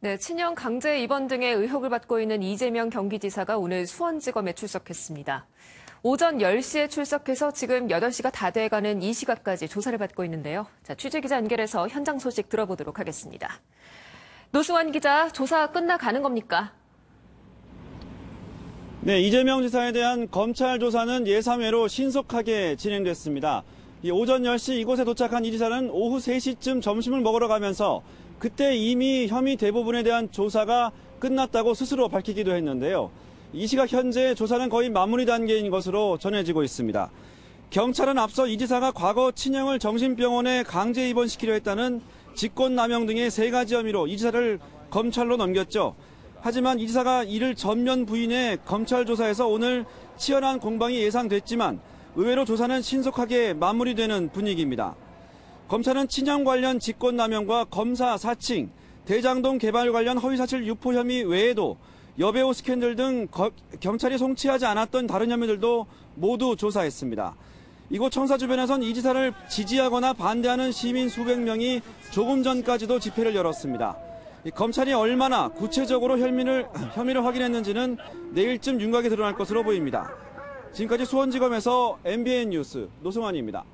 네, 친형 강제 입원 등의 의혹을 받고 있는 이재명 경기지사가 오늘 수원지검에 출석했습니다. 오전 10시에 출석해서 지금 8시가 다 돼가는 이 시각까지 조사를 받고 있는데요. 자, 취재기자 연결해서 현장 소식 들어보도록 하겠습니다. 노수환 기자, 조사 끝나가는 겁니까? 네, 이재명 지사에 대한 검찰 조사는 예상외로 신속하게 진행됐습니다. 이 오전 10시 이곳에 도착한 이 지사는 오후 3시쯤 점심을 먹으러 가면서 그때 이미 혐의 대부분에 대한 조사가 끝났다고 스스로 밝히기도 했는데요. 이 시각 현재 조사는 거의 마무리 단계인 것으로 전해지고 있습니다. 경찰은 앞서 이 지사가 과거 친형을 정신병원에 강제 입원시키려 했다는 직권남용 등의 세 가지 혐의로 이 지사를 검찰로 넘겼죠. 하지만 이 지사가 이를 전면 부인해 검찰 조사에서 오늘 치열한 공방이 예상됐지만 의외로 조사는 신속하게 마무리되는 분위기입니다. 검찰은 친형 관련 직권남용과 검사 사칭, 대장동 개발 관련 허위사실 유포 혐의 외에도 여배우 스캔들 등 거- 경찰이 송치하지 않았던 다른 혐의들도 모두 조사했습니다. 이곳 청사 주변에선 이 지사를 지지하거나 반대하는 시민 수백 명이 조금 전까지도 집회를 열었습니다. 이 검찰이 얼마나 구체적으로 혐의를, 혐의를 확인했는지는 내일쯤 윤곽에 드러날 것으로 보입니다. 지금까지 수원지검에서 MBN 뉴스 노승환입니다.